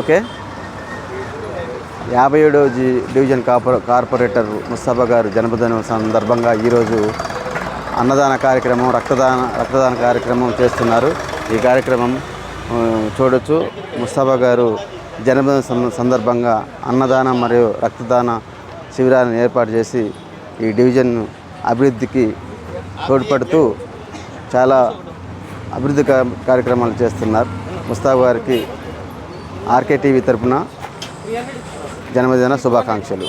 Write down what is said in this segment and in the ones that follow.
Okay. యాభై ఏడవ G division కార్పొ కార్పొరేటర్ ముస్తాబా గారు జన్మదినం సందర్భంగా ఈరోజు అన్నదాన కార్యక్రమం రక్తదాన రక్తదాన కార్యక్రమం చేస్తున్నారు. ఈ కార్యక్రమం చూడొచ్చు. ముస్తాబా గారు జన్మదిన సందర్భంగా అన్నదానం మరియు రక్తదాన శిబిరాలను ఏర్పాటు చేసి ఈ డివిజన్ అభివృద్ధికి తోడ్పడుతూ చాలా అభివృద్ధి కార్యక్రమాలు చేస్తున్నారు. ముస్తాబు గారికి ఆర్కే టీవీ తరఫున జన్మదిన శుభాకాంక్షలు.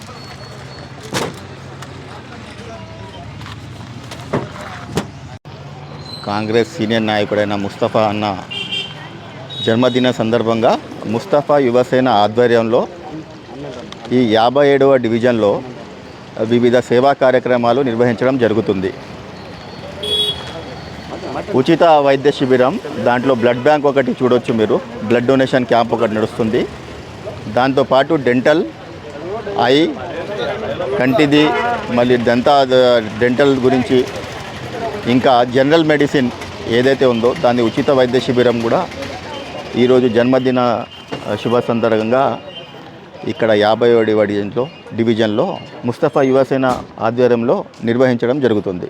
కాంగ్రెస్ సీనియర్ నాయకుడైన ముస్తఫా అన్న జన్మదిన సందర్భంగా ముస్తఫా యువసేన ఆధ్వర్యంలో ఈ యాభై ఏడవ డివిజన్లో వివిధ సేవా కార్యక్రమాలు నిర్వహించడం జరుగుతుంది. ఉచిత వైద్య శిబిరం దాంట్లో బ్లడ్ బ్యాంక్ ఒకటి చూడొచ్చు మీరు. బ్లడ్ డొనేషన్ క్యాంప్ ఒకటి నడుస్తుంది. దాంతోపాటు డెంటల్ ఐ కంటిది మళ్ళీ దంతా డెంటల్ గురించి ఇంకా జనరల్ మెడిసిన్ ఏదైతే ఉందో దాని ఉచిత వైద్య శిబిరం కూడా ఈరోజు జన్మదిన శుభ సందర్భంగా ఇక్కడ యాభై డివిజన్లో డివిజన్లో ముస్తఫా యువసేన ఆధ్వర్యంలో నిర్వహించడం జరుగుతుంది.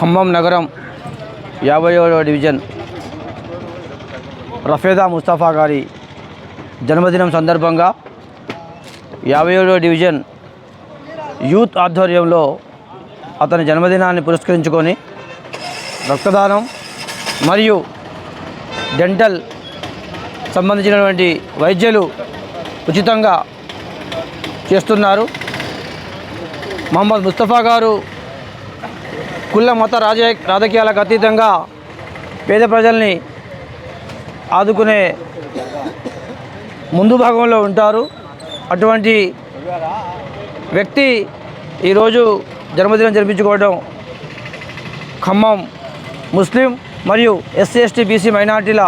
ఖమ్మం నగరం యాభై ఏడవ డివిజన్. రఫేదా ముస్తఫా గారి జన్మదినం సందర్భంగా యాభై ఏడవ డివిజన్ యూత్ ఆధ్వర్యంలో అతని జన్మదినాన్ని పురస్కరించుకొని రక్తదానం మరియు డెంటల్ సంబంధించినటువంటి వైద్యులు ఉచితంగా చేస్తున్నారు. మహమ్మద్ ముస్తఫా గారు కుల మత రాజ రాజకీయాలకు అతీతంగా పేద ప్రజల్ని ఆదుకునే ముందు భాగంలో ఉంటారు. అటువంటి వ్యక్తి ఈరోజు జన్మదినం జరిపించుకోవడం ఖమ్మం ముస్లిం మరియు ఎస్సీ ఎస్టీ బీసీ మైనార్టీల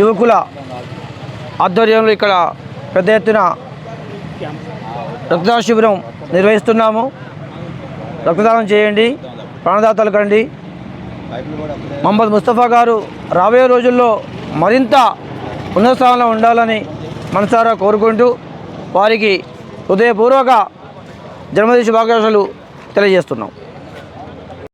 యువకుల ఆధ్వర్యంలో ఇక్కడ పెద్ద ఎత్తున రక్తదాన శిబిరం నిర్వహిస్తున్నాము. రక్తదానం చేయండి. ప్రాణదాతలు కండి. మహమ్మద్ ముస్తఫా గారు రాబోయే రోజుల్లో మరింత ఉన్నత స్థానంలో ఉండాలని మనసారా కోరుకుంటూ వారికి హృదయపూర్వక జన్మదిన శుభాకాంక్షలు తెలియజేస్తున్నాం.